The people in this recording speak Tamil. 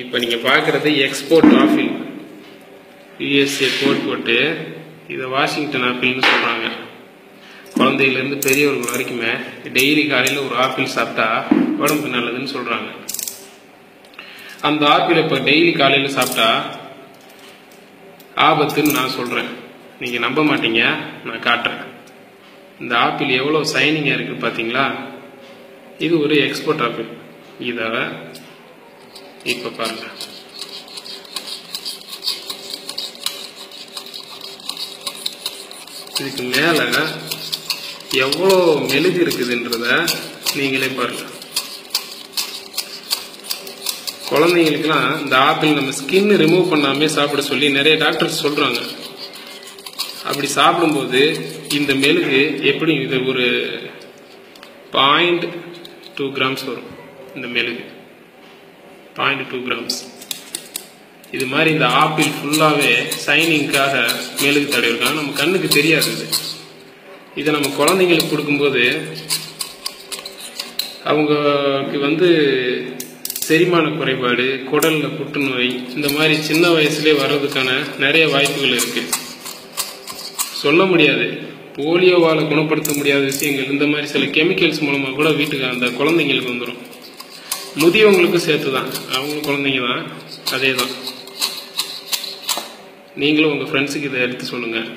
இப்போ நீங்கள் பார்க்குறது எக்ஸ்போர்ட் ஆஃபில் யூஎஸ்ஏ கோட் போட்டு இதை வாஷிங்டன் ஆப்பிள்னு சொல்கிறாங்க குழந்தையிலேருந்து பெரியவர்கள் வரைக்குமே டெய்லி காலையில் ஒரு ஆப்பிள் சாப்பிட்டா உடம்புக்கு நல்லதுன்னு சொல்கிறாங்க அந்த ஆப்பிள் இப்போ டெய்லி காலையில் சாப்பிட்டா ஆபத்துன்னு நான் சொல்கிறேன் நீங்கள் நம்ப மாட்டீங்க நான் காட்டுறேன். இந்த ஆப்பிள் எவ்வளோ சைனிங்காக இருக்குது பார்த்தீங்களா இது ஒரு எக்ஸ்போர்ட் ஆப்பிள் இதால இப்போ பாருங்க. இதுக்கு மேலே எவ்வளோ மெழுகு இருக்குதுன்றத நீங்களே பாருங்க. குழந்தைங்களுக்குலாம் இந்த ஆப்பிள் நம்ம ஸ்கின் ரிமூவ் பண்ணாமே சாப்பிட சொல்லி நிறைய டாக்டர்ஸ் சொல்கிறாங்க அப்படி சாப்பிடும்போது இந்த மெழுகு எப்படி இது ஒரு பாயிண்ட் டூ கிராம்ஸ் வரும் இந்த மெழுகு. பாயிண்ட் டூ கிராம்ஸ் இது மாதிரி இந்த ஆப்பிள் ஃபுல்லாகவே சைனிங்காக மெழுகு தடவிருக்காங்க நம்ம கண்ணுக்கு தெரியாது இது. இதை நம்ம குழந்தைங்களுக்கு கொடுக்கும்போது அவங்களுக்கு வந்து செரிமான குறைபாடு குடலில் புற்றுநோய் இந்த மாதிரி சின்ன வயசுலேயே வர்றதுக்கான நிறைய வாய்ப்புகள் இருக்குது சொல்ல முடியாது. போலியோவால் குணப்படுத்த முடியாத விஷயங்கள் இந்த மாதிரி சில கெமிக்கல்ஸ் மூலமாக கூட வீட்டுக்கு அந்த குழந்தைங்களுக்கு வந்துடும் முதியவங்களுக்கும் சேர்த்து தான் அவங்களும் குழந்தைங்க தான். அதே தான் நீங்களும் உங்கள் ஃப்ரெண்ட்ஸுக்கு இதை எடுத்து சொல்லுங்கள்